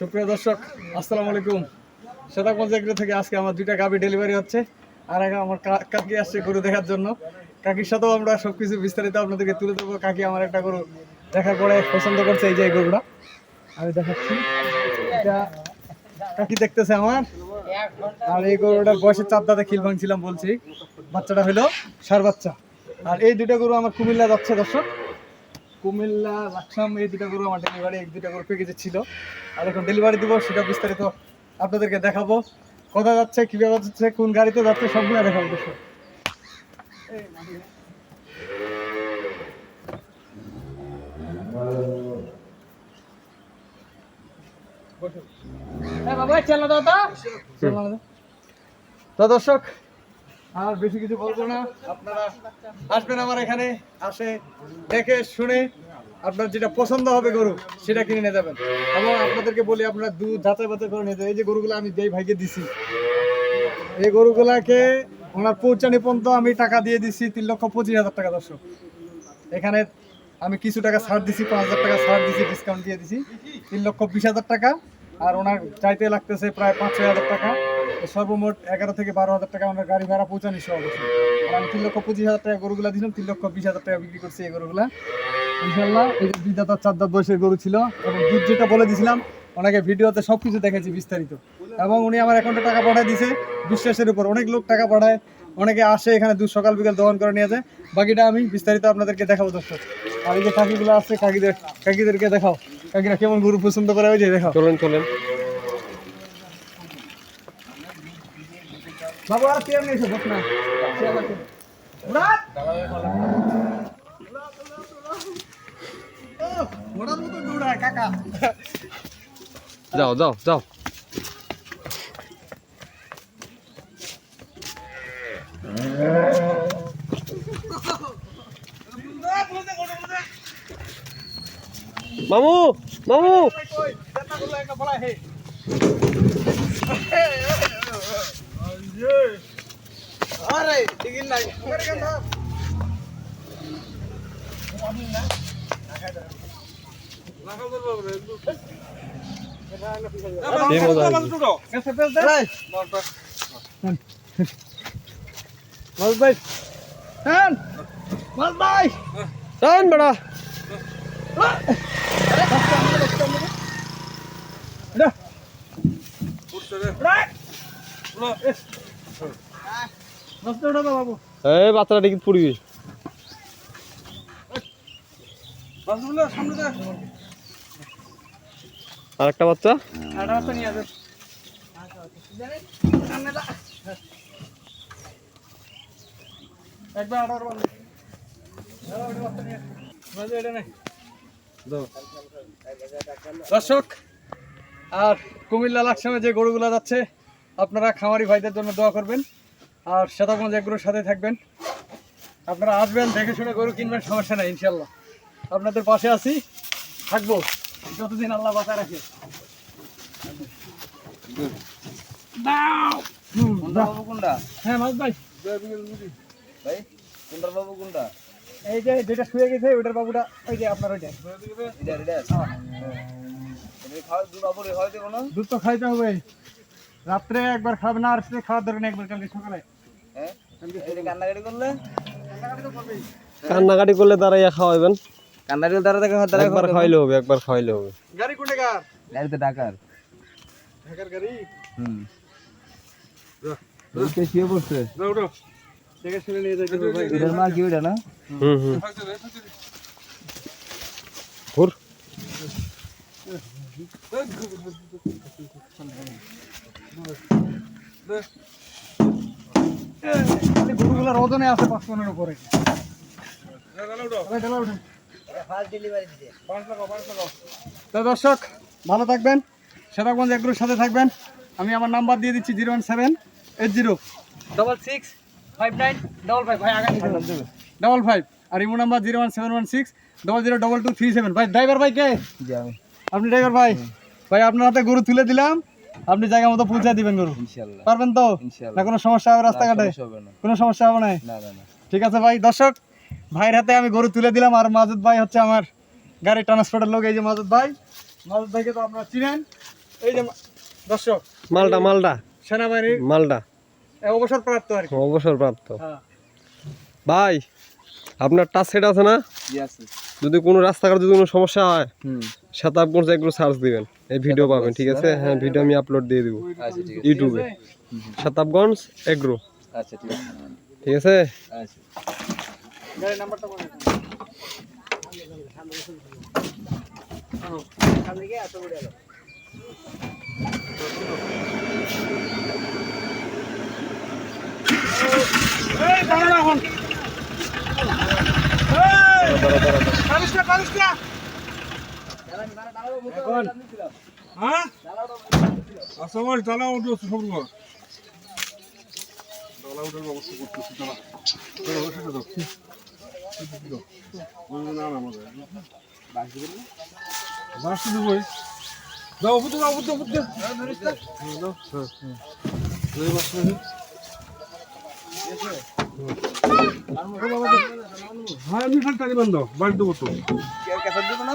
সুপ্রিয় দর্শক, আসসালামু আলাইকুম। সেতাগঞ্জ এগ্রো থেকে আজকে আমার দুইটা গাভি ডেলিভারি হচ্ছে। আর এখন আমার কাকি আসছে গরু দেখার জন্য। কাকির সাথেও আমরা সব কিছু বিস্তারিত আপনাদেরকে তুলে দেবো কাকি আমার একটা গরু দেখার পরে পছন্দ করছে এই যে গরুটা। আমি দেখাচ্ছি। কাকি দেখতেছে আমার। আর এই গরুটার বয়সের চার দাঁতে খিল ভাঙছিলাম বলছি। বাচ্চাটা হলো সার বাচ্চা। আর এই দুইটা গরু আমার কুমিল্লা যাচ্ছে দর্শক। কুমিল্লা লাকসাম এই দুটা গরু আমার ডেলিভারি এক দুটা গরু প্যাকেজে ছিল। আর এখন ডেলিভারি দিব সেটা বিস্তারিত আপনাদেরকে দেখাবো। কোথায় যাচ্ছে কীভাবে যাচ্ছে কোন গাড়িতে যাচ্ছে সবগুলো দেখাবো দর্শক। তো দর্শক আর বেশি কিছু বলব না। আপনারা আসবেন আমার এখানে আসে দেখে শুনে। আপনার যেটা পছন্দ হবে গরু, সেটা কিনে নিয়ে যাবেন। এবং আপনাদেরকে বলি, আপনারা দুধ যাচাই বাছাই করে নিয়ে যাবেন। এই যে গরুগুলো আমি যেই ভাইকে দিছি, এই গরুগুলাকে ওনার পৌঁছানি পর্যন্ত আমি টাকা দিয়ে দিছি তিন লক্ষ পঁচিশ হাজার টাকা, দর্শক। এখানে আমি কিছু টাকা ছাড় দিছি, পাঁচ হাজার টাকা ছাড় দিছি ডিসকাউন্ট দিয়ে দিছি। তিন লক্ষ বিশ হাজার টাকা, আর ওনার চাইতে লাগতেছে প্রায় পাঁচ ছয় হাজার টাকা। সর্বমোট এগারো থেকে বারো হাজার টাকা ওনার গাড়ি ভাড়া পৌঁছানি সহ অবশ্যই আমি তিন লক্ষ পঁচিশ হাজার টাকা গরুগুলা দিলাম, তিন লক্ষ বিশ হাজার টাকা বিক্রি করছি এই গরুগুলা। ইনশাল্লাহ এই যে দুই দাঁত চার দাঁত বয়সের গরু ছিল, এবং দুধ যেটা বলে দিয়েছিলাম ওনাকে ভিডিওতে সব কিছু দেখেছি বিস্তারিত। এবং উনি আমার অ্যাকাউন্টে টাকা পাঠিয়ে দিয়েছে, বিশ্বাসের উপর। অনেক লোক টাকা পাঠায়, অনেকে আসে এখানে দুধ সকাল বিকাল দহন করে নিয়ে যায়। বাকিটা আমি বিস্তারিত আপনাদেরকে দেখাবো, দর্শক। আর এই যে কাকিগুলো আছে, কাকিদের কাকিদেরকে দেখাও। কাকিরা কেমন গরু পছন্দ করে, ওই যে দেখাও। চলেন চলেন। বাবু আর নিয়ে এসো বস না যাও যাও যাও মামু মামু ভাই হ্যাঁ ভাই বেড়া দাও বাবু এই বাচ্চাটা টিকিট পড়বি? আর একটা বাচ্চা? দর্শক আর কুমিল্লা লাকসামে যে গরুগুলা যাচ্ছে আপনারা খামারি ভাইদের জন্য দোয়া করবেন। আর শতগঞ্জ এগুলোর সাথে থাকবেন। আপনারা আসবেন দেখে শুনে গরু কিনবেন সমস্যা নেই ইনশাল্লাহ আপনাদের পাশে আছি থাকব। যতদিন আল্লাহ বাঁচায় রাখে। হ্যাঁ মাছ ভাই। এই যে যেটা শুয়ে গেছে ওইটার বাবুটা ওই যে আপনার ওইটা। দুধ তো খাইতে হবে। রাত্রে একবার খাবে না আর সে খাওয়ার ধরেন একবার কালকে সকালে। কান্নাকাটি তো কান্নাকাটি করলে দাঁড়াইয়া খাওয়াইবেন। কান্নারিল দ্বারা দেখা হয় একবার খাইলে হবে। একবার খাইলে হবে। গাড়ি কোনটা কার? গাড়িতে ডাকার ঢাকার গাড়ি? হুম। পড়ছে? দেখে শুনে নিয়ে যাই ভাই এটার মা কি ওইটা না? হুম হুম। ঘুর। খালি গরুগুলার ওজনে আছে পাঁচ মনের উপরে। তো দর্শক ভালো থাকবেন। সেতাগঞ্জ এগুলোর সাথে থাকবেন। আমি আমার নাম্বার দিয়ে দিচ্ছি zero one seven eight zero. Double six five nine double five ভাই আগে ডবল ফাইভ আর imo number zero one seven one six double zero double two three seven ভাই ড্রাইভার ভাই কে? জি আপনি ড্রাইভার ভাই? ভাই আপনার হাতে গরু তুলে দিলাম। আপনি জায়গা মতো পৌঁছে দিবেন গরু। ইনশাআল্লাহ পারবেন তো। না কোনো সমস্যা হবে রাস্তাঘাটে? কোনো সমস্যা হবে না? না না না। ঠিক আছে ভাই দর্শক ভাইয়ের হাতে আমি গরু তুলে দিলাম আর মাজুদ ভাই হচ্ছে আমার গাড়ি ট্রান্সপোর্টের লোক। এই যে মাজুদ ভাই মাজুদ ভাইকে তো আপনারা চিনেন। এই যে দর্শক মালটা মালটা সেনাবাহিনীর মালটা অবসরপ্রাপ্ত আর কি। অবসরপ্রাপ্ত। হ্যাঁ। ভাই আপনার টাচ সেট আছে না? জি আছে। যদি কোনো রাস্তাঘাট যদি কোনো সমস্যা হয় হুম শতাবগঞ্জ একটু সার্চ দিবেন। এই ভিডিও পাবেন ঠিক আছে? হ্যাঁ ভিডিও আমি আপলোড দিয়ে দিব। আচ্ছা ঠিক আছে। ইউটিউবে শতাবগঞ্জ এগ্রো। আচ্ছা ঠিক আছে ঠিক আছে? আচ্ছা নাম্বারটা বলে দিন। এই, দাঁড়াও না হ্যাঁ? তালা উঠে সব দাও না দাও হ্যাঁ টানি বান্ধ বাড়ি দেবো তো। কেসা দিব না?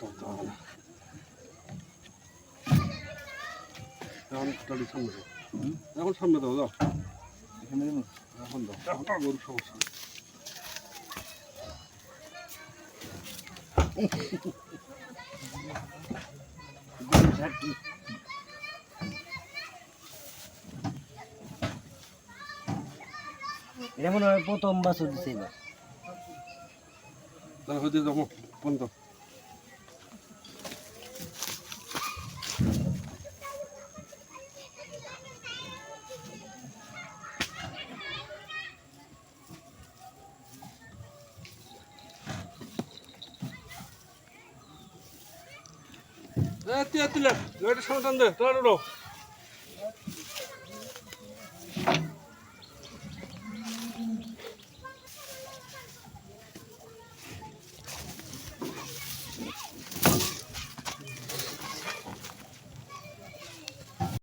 যাই না এখন সামনে দাও দাও এখানে এখন দাও এখন আর গরুর সমস্যা। এটা মনে হয় প্রথম বছর দিছে এবার তাহলে হয়তো যাব, বন্ধ সামনে টান দে উঠো